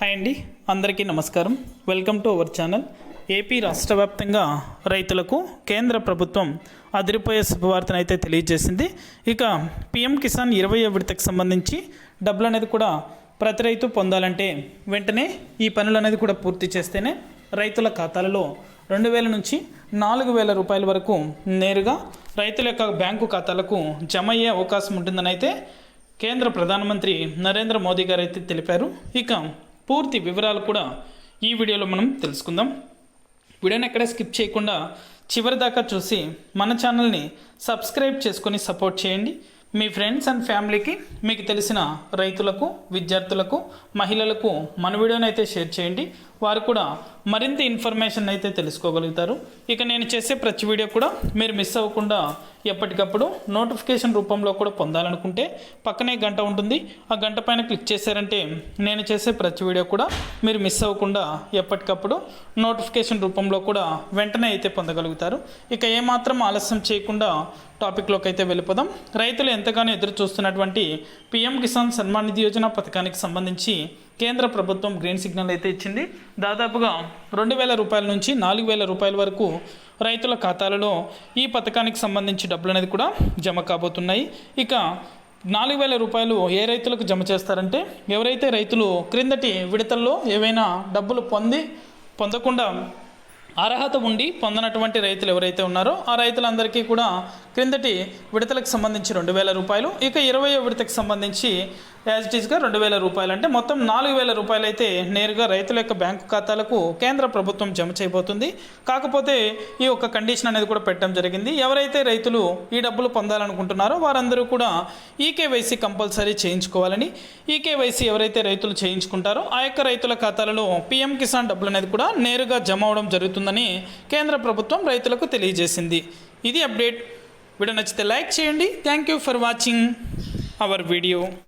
Hi అండి అందరికీ నమస్కారం. Welcome to our channel AP రాష్ట్ర వ్యాప్తంగా రైతులకు కేంద్ర ప్రభుత్వం అదిరిపోయే శుభవార్తను అయితే తెలియజేసింది. ఇక పిఎం కిసాన్ ఇరవై విడతకు సంబంధించి డబ్బులు అనేది కూడా ప్రతి రైతు పొందాలంటే వెంటనే ఈ పనులు అనేది కూడా పూర్తి చేస్తేనే రైతుల ఖాతాలలో రెండు వేల నుంచి నాలుగు వేల రూపాయల వరకు నేరుగా రైతుల యొక్క బ్యాంకు ఖాతాలకు జమ అయ్యే అవకాశం ఉంటుందని అయితే కేంద్ర ప్రధానమంత్రి నరేంద్ర మోదీ గారు అయితే తెలిపారు. ఇక పూర్తి వివరాలు కూడా ఈ వీడియోలో మనం తెలుసుకుందాం. వీడియోని ఎక్కడ స్కిప్ చేయకుండా చివరి దాకా చూసి మన ఛానల్ని సబ్స్క్రైబ్ చేసుకొని సపోర్ట్ చేయండి. మీ ఫ్రెండ్స్ అండ్ ఫ్యామిలీకి మీకు తెలిసిన రైతులకు విద్యార్థులకు మహిళలకు మన వీడియోని అయితే షేర్ చేయండి. వారు కూడా మరింత ఇన్ఫర్మేషన్ అయితే తెలుసుకోగలుగుతారు. ఇక నేను చేసే ప్రతి వీడియో కూడా మీరు మిస్ అవ్వకుండా ఎప్పటికప్పుడు నోటిఫికేషన్ రూపంలో కూడా పొందాలనుకుంటే పక్కనే గంట ఉంటుంది. ఆ గంట పైన క్లిక్ చేశారంటే నేను చేసే ప్రతి వీడియో కూడా మీరు మిస్ అవ్వకుండా ఎప్పటికప్పుడు నోటిఫికేషన్ రూపంలో కూడా వెంటనే అయితే పొందగలుగుతారు. ఇక ఏమాత్రం ఆలస్యం చేయకుండా టాపిక్లోకి అయితే వెళ్ళిపోదాం. రైతులు ఎంతగానో ఎదురు చూస్తున్నటువంటి పిఎం కిసాన్ సన్మాన్ నిధి యోజన పథకానికి సంబంధించి కేంద్ర ప్రభుత్వం గ్రీన్ సిగ్నల్ అయితే ఇచ్చింది. దాదాపుగా రెండు వేల రూపాయల నుంచి నాలుగు వేల రూపాయల వరకు రైతుల ఖాతాలలో ఈ పథకానికి సంబంధించి డబ్బులు అనేది కూడా జమ కాబోతున్నాయి. ఇక నాలుగు వేల రూపాయలు ఏ రైతులకు జమ చేస్తారంటే ఎవరైతే రైతులు క్రిందటి విడతల్లో ఏవైనా డబ్బులు పొంది పొందకుండా అర్హత ఉండి పొందనటువంటి రైతులు ఎవరైతే ఉన్నారో ఆ రైతులందరికీ కూడా క్రిందటి విడతలకు సంబంధించి రెండు వేల రూపాయలు ఇక ఇరవై విడతకు సంబంధించి యాజ్ ఇట్ ఈస్గా రెండు వేల రూపాయలు. అంటే మొత్తం నాలుగు వేల రూపాయలు అయితే నేరుగా రైతుల యొక్క బ్యాంకు ఖాతాలకు కేంద్ర ప్రభుత్వం జమ చేయబోతుంది. కాకపోతే ఈ యొక్క కండిషన్ అనేది కూడా పెట్టడం జరిగింది. ఎవరైతే రైతులు ఈ డబ్బులు పొందాలనుకుంటున్నారో వారందరూ కూడా ఈకేవైసీ కంపల్సరీ చేయించుకోవాలని. ఈకేవైసీ ఎవరైతే రైతులు చేయించుకుంటారో ఆ యొక్క రైతుల ఖాతాలలో పిఎం కిసాన్ డబ్బులు అనేది కూడా నేరుగా జమ అవడం జరుగుతుందని కేంద్ర ప్రభుత్వం రైతులకు తెలియజేసింది. ఇది అప్డేట్. వీడియో నచ్చితే లైక్ చేయండి. Thank you for watching our video